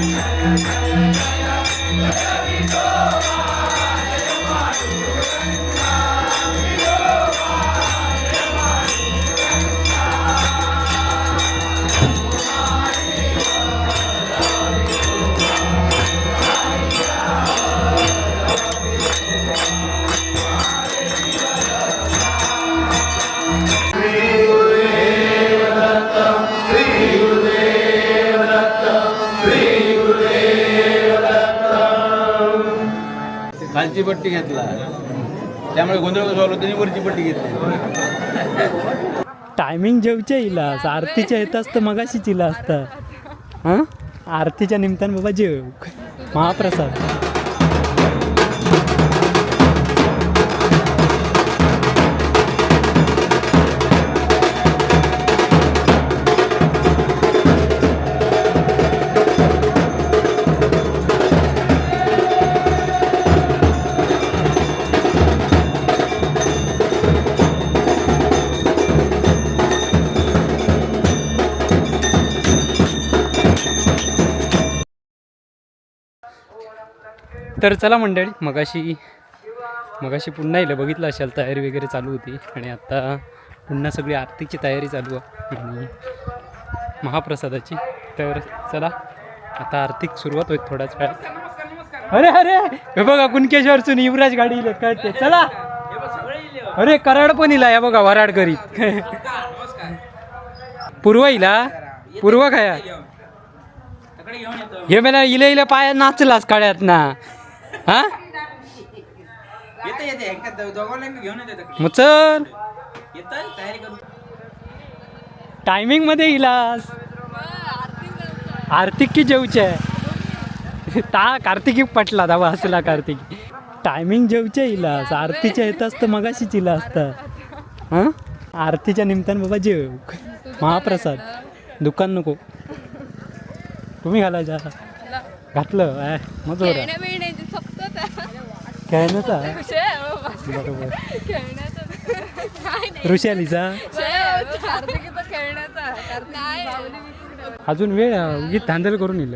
Música खालची पट्टी घेतला. त्यामुळे गोंधळ कसा होतो त्यांनी वरची पट्टी घेतली. टायमिंग जेवच्या इला आरतीच्या येत असतं मगाशीच इला असतं. हां? आरतीच्या निमित्तानं बाबा जेव. महाप्रसाद. तर चला मंडळी मगाशी मगाशी पुन्हा येलं बघितलं असेल तयारी वगैरे चालू होती. आणि आता पुन्हा सगळी आरतीची तयारी चालू आहे. आणि महाप्रसादाची. तर चला आता आर्थिक सुरुवात होईल थोड्याच वेळात. अरे अरे! हे बघा कुणकेश्वरसून युवराज गाडी इलेत काय ते चला! अरे कराड पण इला या बघा वराड करीत पूर्व इला? पूर्व खाया? हे मला इले इले पाया नाचलास काळ्यात ना हा? येते येते ह्यांच्यात दोघांना घेऊन येते मग चल. येतं तयारी करू. टायमिंगमध्ये इलास आर्थिक की जेवचे. ता कार्तिकी पटला दावा असला कार्तिकी. टायमिंग जेवचे इलास आरतीच्या येताच तर मगाशीच इला असतं. हां? आरतीच्या निमित्तानं बाबा जेव. महाप्रसाद. दुकान नको. तुम्ही घालायचा. घातलं. आय, मग जोरात. खेळण्याचा. बरोबर ऋषालीचा खेळण्याचा. अजून वेळ उगीच धांदल करून येईल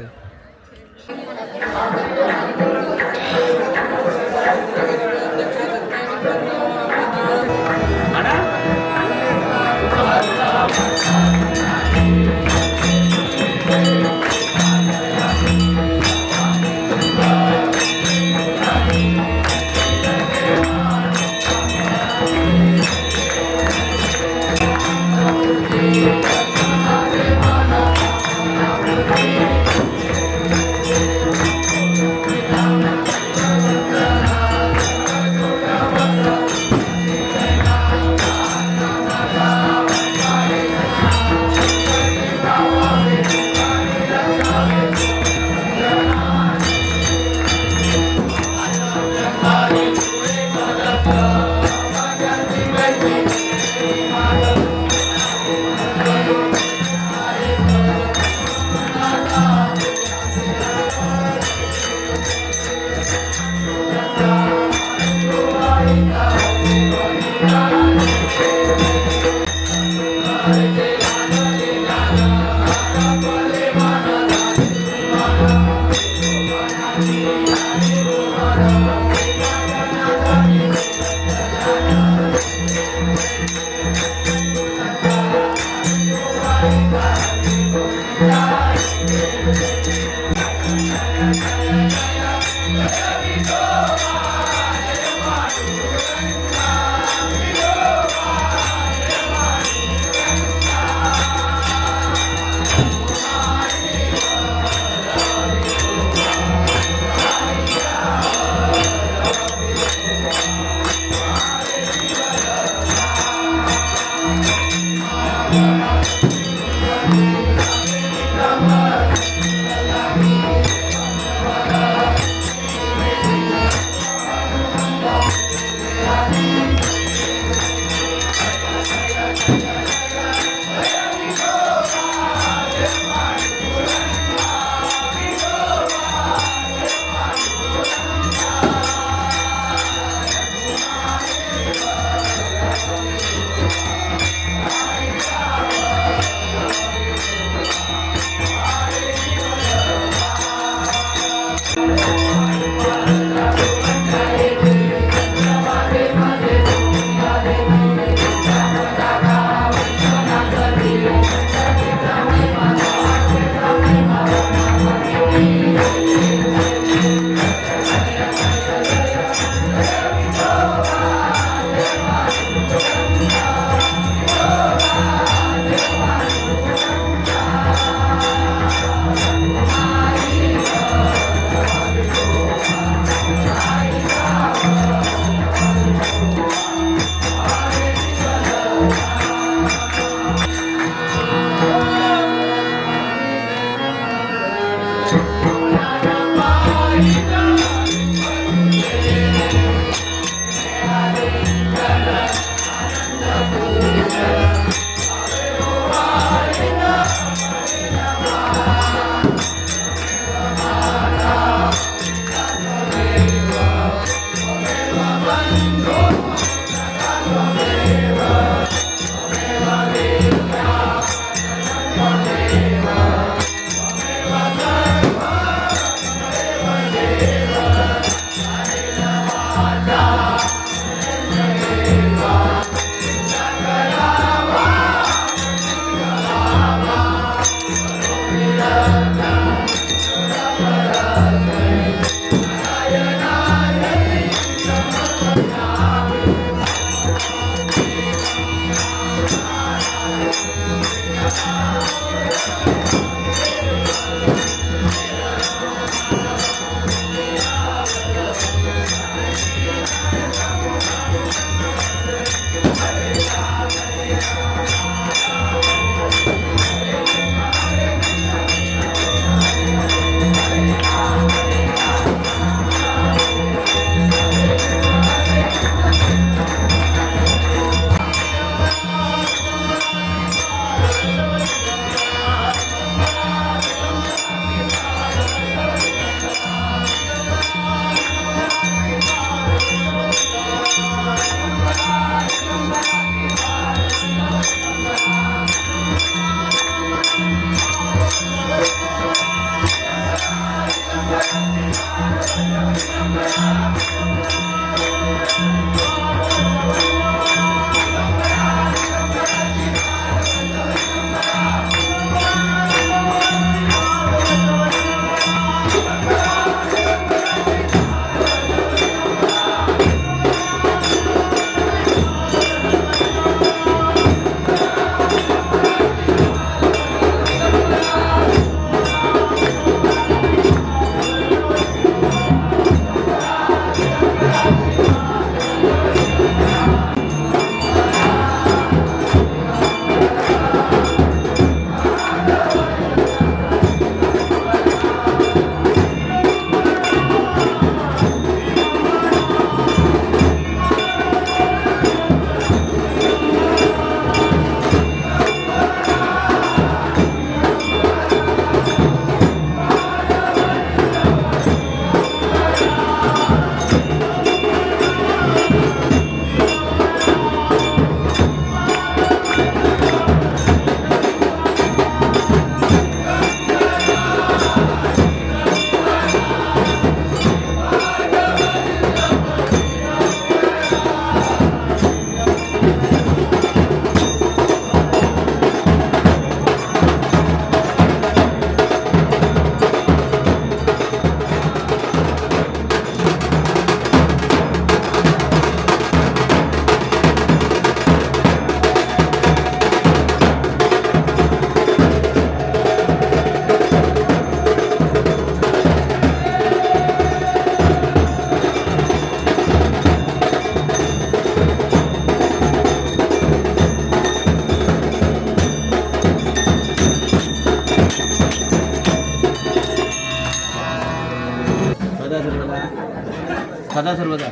सदा सर्वदा.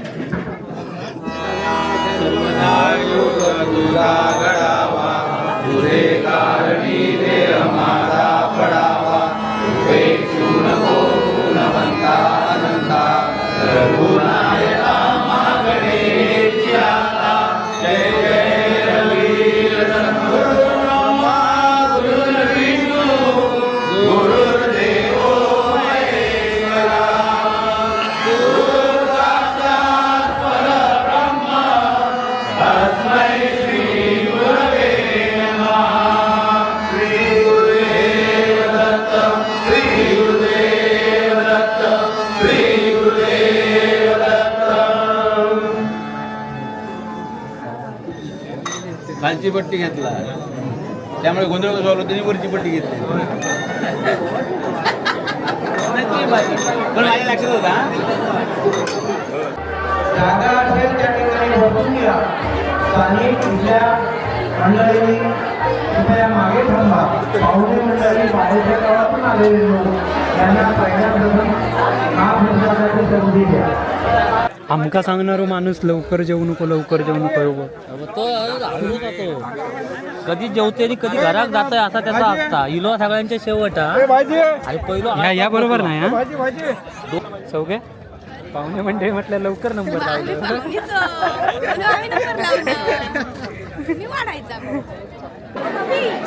सर्वदा. योग तुझा घडावा तुझे कारणी देह माझा पडावा नको गुणवंता अनंता खालची पट्टी घेतला. त्यामुळे गोंधळ कसा झाला त्यांनी वरची पट्टी घेतली. पण माझ्या लक्षात होता? जागा असेल त्या ठिकाणी बसून घ्या. स्थानिक इथल्या मंडळींनी कृपया मागे थांबा. पाहुणे मंडळी बाहेरच्या गावातून आलेले लोक यांना पहिल्या प्रथम महाप्रसादाची संधी द्या. आमका सांगणारो माणूस लवकर जेवू नको लवकर जेवू नको एवढं. तो हळू जातो. कधी जेवते आणि कधी घरात जातोय असा त्याचा असता इलो सगळ्यांच्या शेवट हा. आणि पहिलो या या बरोबर नाही हा. चौघे पाहुणे मंडळी म्हटलं लवकर नंबर लावलं. आम्ही नंबर लावणार. मी वाढायचा.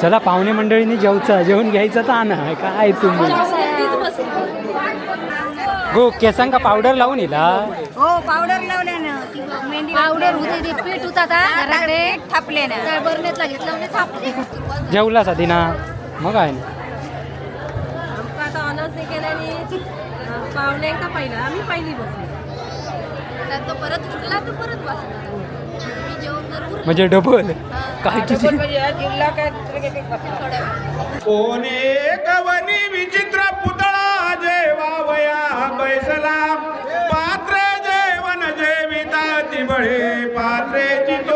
चला पाहुणे मंडळीने जेवचा जेवण घ्यायचं तर आणा काय तुम्ही? तीच बसली. हो केसांका पावडर लावून येला. हो पावडर लावल्यानं ती मेहंदी पावडर होते ते पीठ होता घराकडे. थापले ना. काय बरण्यातला घेतला म्हणजे थापले. जेवला साठी ना. मग नाही आता केल्याने पावण्यांका पहिला. आम्ही पहिली बसली. तर तो परत उरला तर परत बसला. मी जेवण जर उरलं. म्हणजे डबल काय तुझी? कोणे विचित्र जेवावया बैसला पात्र जेवण जेविता ती बळे पात्रेची तो